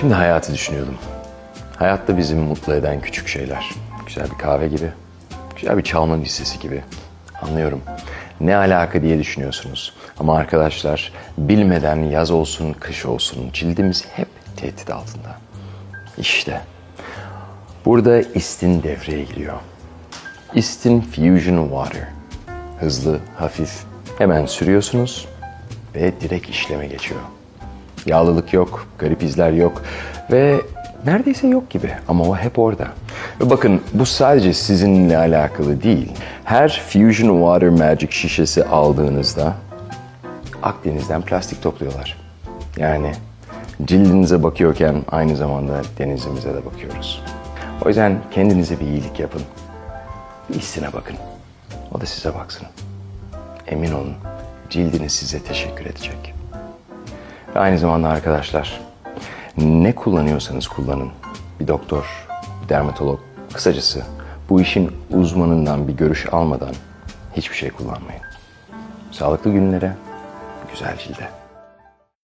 Şimdi hayatı düşünüyordum. Hayatta bizi mutlu eden küçük şeyler. Güzel bir kahve gibi, güzel bir çalma listesi gibi. Anlıyorum. Ne alaka diye düşünüyorsunuz. Ama arkadaşlar bilmeden yaz olsun, kış olsun cildimiz hep tehdit altında. İşte burada istin devreye giriyor. Istin Fusion Water. Hızlı, hafif, hemen sürüyorsunuz ve direkt işleme geçiyor. Yağlılık yok, garip izler yok ve neredeyse yok gibi ama o hep orada. Ve bakın bu sadece sizinle alakalı değil. Her Fusion Water Magic şişesi aldığınızda Akdeniz'den plastik topluyorlar. Yani cildinize bakıyorken aynı zamanda denizimize de bakıyoruz. O yüzden kendinize bir iyilik yapın. Bir istine bakın. O da size baksın. Emin olun cildiniz size teşekkür edecek. Ve aynı zamanda arkadaşlar ne kullanıyorsanız kullanın. Bir doktor, bir dermatolog, kısacası bu işin uzmanından bir görüş almadan hiçbir şey kullanmayın. Sağlıklı günlere, güzel cilde.